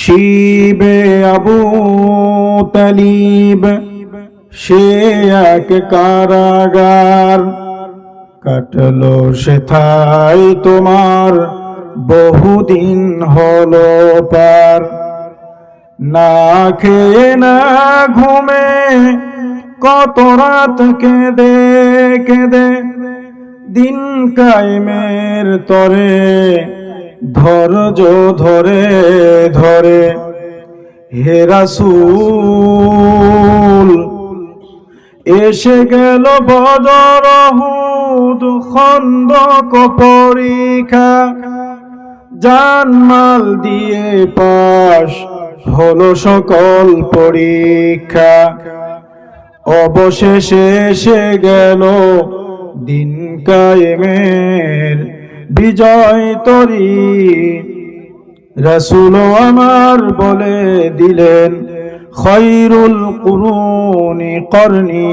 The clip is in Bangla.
শিবে আবু তালিব, সে এক কারাগার। কাটলো সেথায় তোমার, বহুদিন হলো পার। না খেয়ে, না ঘুমে, কত রাত কেঁদে কেঁদে, দিন কায়েমের তরে। ধৈর্য ধরে ধরে। হে রাসূল, এসে গেল বদর হুদ খন্দক পরীক্ষা জানমাল দিয়ে পাশ হলো সকল পরীক্ষা। অবশেষে এসে গেল দিন কায়েমের বিজয় তরি। রসুল আমার বলে দিলেন খৈরুল কুরুনি করনি